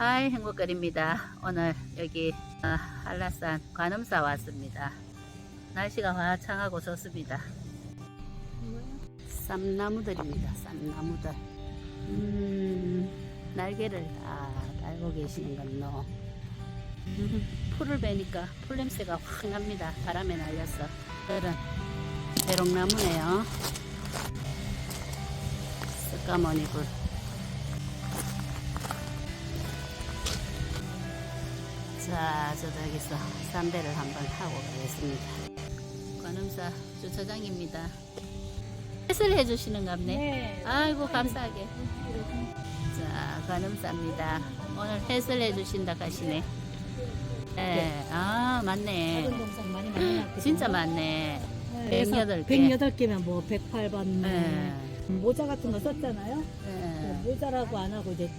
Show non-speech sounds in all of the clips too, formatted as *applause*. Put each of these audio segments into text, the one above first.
하이 행복거리입니다. 오늘 여기 어, 한라산 관음사 왔습니다. 날씨가 화창하고 좋습니다. 쌈나무들입니다. 쌈나무들. 음, 날개를 다 달고 계시는 건노. 음, *laughs* 풀을 베니까 풀 냄새가 확 납니다. 바람에 날려서. 들은 대롱나무네요. 스까머니 불. 자, 저도 여기서 쌈배를 한번 하고 가겠습니다. 관음사 주차장입니다. 해설 해주시는 갑네. 네. 아이고 감사하게. 자, 관음사입니다. 오늘 해설 해주신다 가시네. 네, 아 맞네. 동상 많이. 진짜 많네. 그래서 108 개. 108개면 뭐 108번 네. 모자 같은 거 썼잖아요. 네. 모자라고 안 하고 이제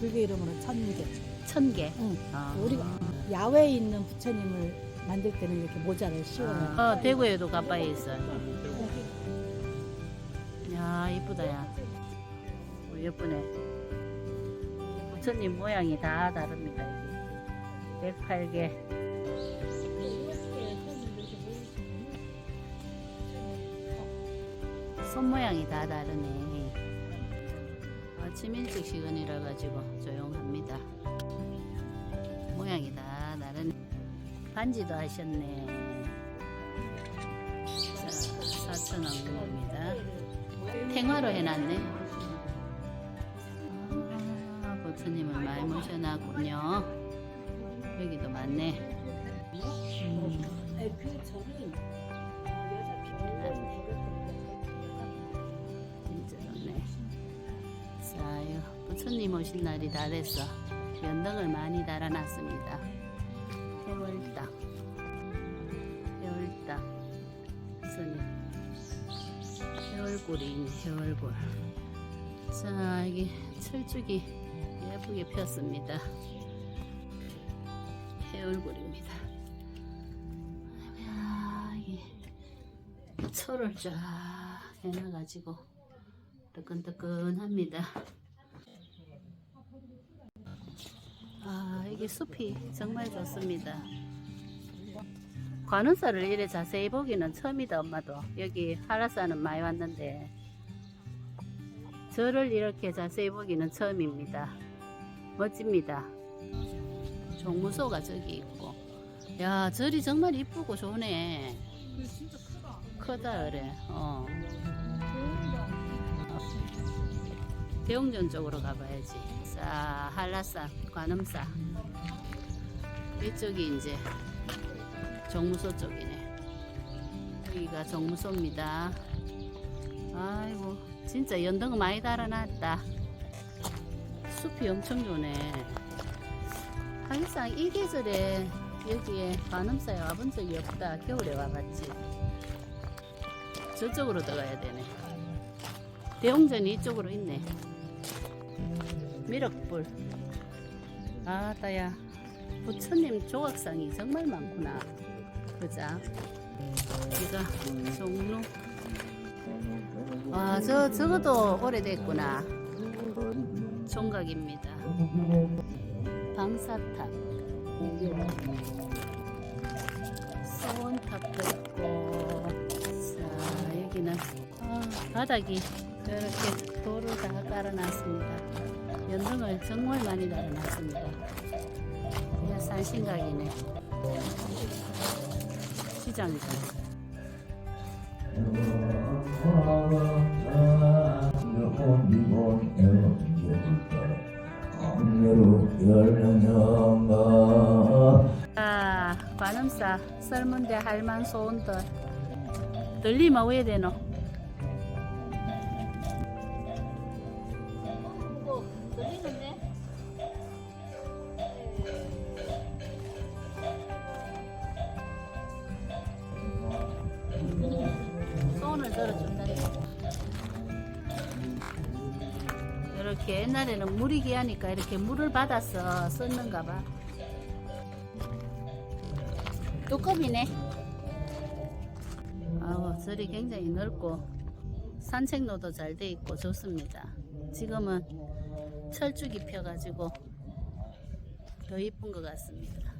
불교 이름으로 천개. 천 개. 응. 아. 우리가 야외에 있는 부처님을 만들 때는 이렇게 모자를 씌워요. 어, 대구에도 가까이 있어요. 야, 이쁘다, 야. 어, 예쁘네. 부처님 모양이 다 다릅니다, 여기. 108개. 손 모양이 다 다르네. 아침 일찍 시간이라 가지고 조용합니다. 반지도 하셨네. 자, 4,000원입니다. 탱화로 해놨네. 아, 부처님을 많이 모셔놨군요. 여기도 많네. 음, 그 진짜 좋네. 자, 요 부처님 오신 날이 다 됐어. 연등을 많이 달아놨습니다. 있네, 해월골. 자, 여기 철쭉이 예쁘게 폈습니다. 해월골입니다. 야, 이게 철을 쫙 해놔가지고 뜨끈뜨끈합니다. 아, 이게 숲이 정말 좋습니다. 관운사를 이래 자세히 보기는 처음이다, 엄마도. 여기 한라산은 많이 왔는데, 절을 이렇게 자세히 보기는 처음입니다. 멋집니다. 종무소가 저기 있고. 야, 절이 정말 이쁘고 좋네. 크다, 그래. 어. 대웅전 쪽으로 가봐야지. 자, 한라산, 관음사. 이쪽이 이제 정무소 쪽이네. 여기가 정무소입니다. 아이고, 진짜 연등 많이 달아놨다. 숲이 엄청 좋네. 항상 이 계절에 여기에 관음사에 와본 적이 없다. 겨울에 와봤지. 저쪽으로 들어가야 되네. 대웅전이 이쪽으로 있네. 미륵불. 아, 따야. 부처님 조각상이 정말 많구나. 그자? 여기가 종로. 와, 저, 저것도 오래됐구나. 종각입니다. 방사탑. 소원탑도 있고. 자, 여기는, 아, 바닥이 이렇게 돌을 다 깔아놨습니다. 연등을 정말 많이 달아놨습니다. 그냥 산신각이네. 시장이다. 아, 관음사 썰문대 할만 소원들 들리면 왜 되노? 소원을 들어준다. 이렇게 옛날에는 물이 귀하니까 이렇게 물을 받아서 썼는가 봐. 두꺼비네. 아우, 절이 굉장히 넓고 산책로도 잘 돼 있고 좋습니다. 지금은 철쭉이 펴가지고 더 이쁜 것 같습니다.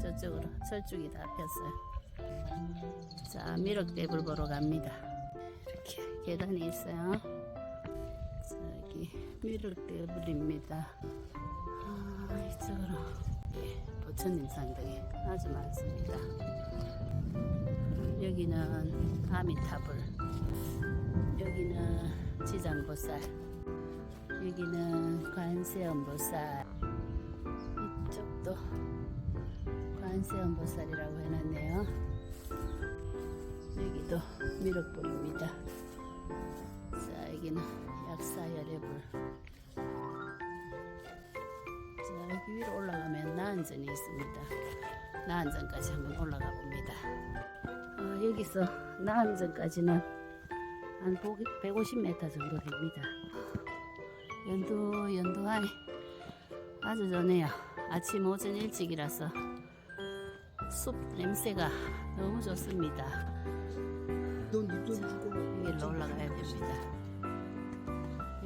저쪽으로 철쭉이 다 폈어요. 자, 미륵대불 보러 갑니다. 이렇게 계단이 있어요. 저기 미륵대불입니다. 아, 이쪽으로 예, 부처님 상당히 아주 많습니다. 여기는 아미타불, 여기는 지장보살, 여기는 관세음보살, 이쪽도 관세음보살이라고 해놨네요. 여기도 미륵불입니다. 자, 여기는 약사열애불. 자, 여기 위로 올라가면 나한전이 있습니다. 나한전까지 한번 올라가 봅니다. 어, 여기서 나한전까지는 한 150m 정도 됩니다. 연두, 연두하니 아주 좋네요. 아침 오전 일찍이라서 숲 냄새가 너무 좋습니다. 여기로 올라가야 됩니다.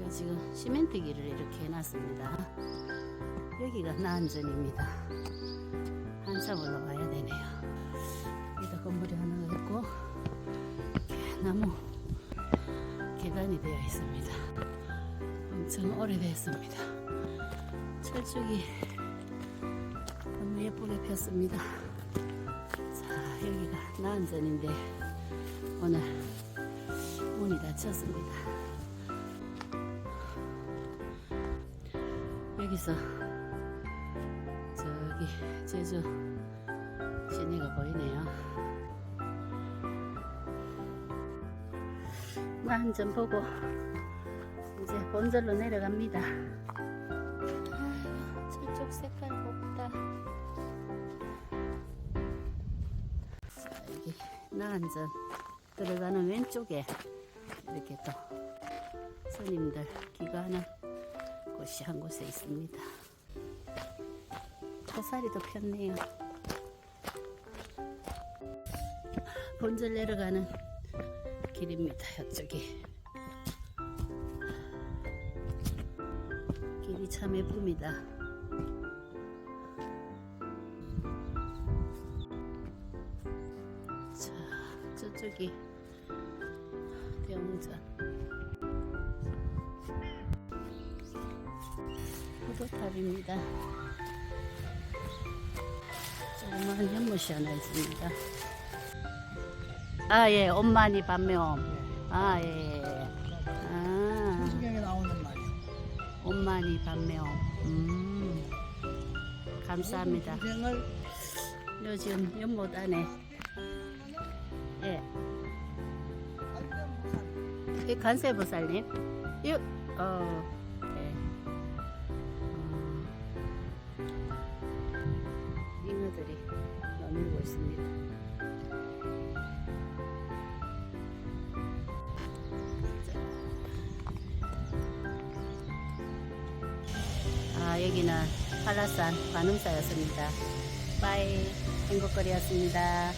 여기 지금 시멘트 길을 이렇게 해놨습니다. 여기가 나안전입니다. 한참 올라가야 되네요. 여기다 건물이 하나가 있고 이렇게 나무 계단이 되어 있습니다. 엄청 오래됐습니다. 철쭉이 너무 예쁘게 폈습니다. 나안전인데 오늘 문이 닫혔습니다. 여기서 저기 제주 시내가 보이네요. 나한점 보고 이제 본절로 내려갑니다. 아이고, 저쪽 색깔 곱다. 나한점 들어가는 왼쪽에 이렇게 또 손님들 귀가하는 곳이 한 곳에 있습니다. 고사리도 폈네요. 본절 내려가는 길입니다. 이쪽이 길이 참 예쁩니다. 저쪽이 병전. 포도탑입니다. 조그마한 연못이 하나 있습니다. 아, 예, 엄마니 밤매옴. 아, 예. 아, 성경에 나오는 말이야. 엄마니 밤매옴. 음, 감사합니다. 인생을 요즘 연못 안에, 이 간세보살님, 이, 어, 네. 어, 잉어들이 너밀고 있습니다. 아, 여기는 한라산 관음사였습니다. 빠이 행복거리였습니다.